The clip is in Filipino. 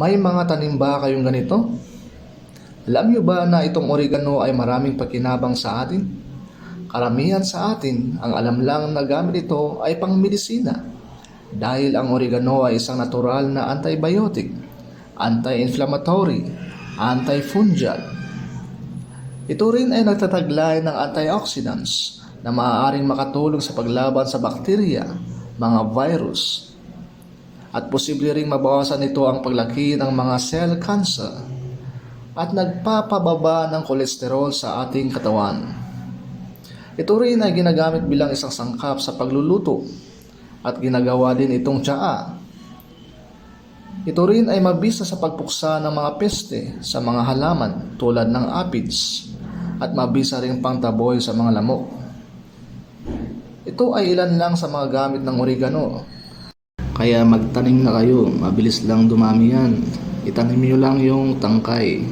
May mga tanim ba kayong ganito? Alam niyo ba na itong oregano ay maraming pakinabang sa atin? Karamihan sa atin, ang alam lang na gamit ito ay pangmedisina. Dahil ang oregano ay isang natural na antibiotic, anti-inflammatory, antifungal. Ito rin ay nagtataglay ng antioxidants na maaaring makatulong sa paglaban sa bakterya, mga virus, at posible ring mabawasan nito ang paglaki ng mga cell cancer at nagpapababa ng kolesterol sa ating katawan. Ito rin ay ginagamit bilang isang sangkap sa pagluluto at ginagawa din itong tsaa. Ito rin ay mabisa sa pagpuksa ng mga peste sa mga halaman tulad ng aphids at mabisa rin pangtaboy sa mga lamok. Ito ay ilan lang sa mga gamit ng oregano. Kaya magtanim na kayo, mabilis lang dumami yan. Itanim nyo lang yung tangkay.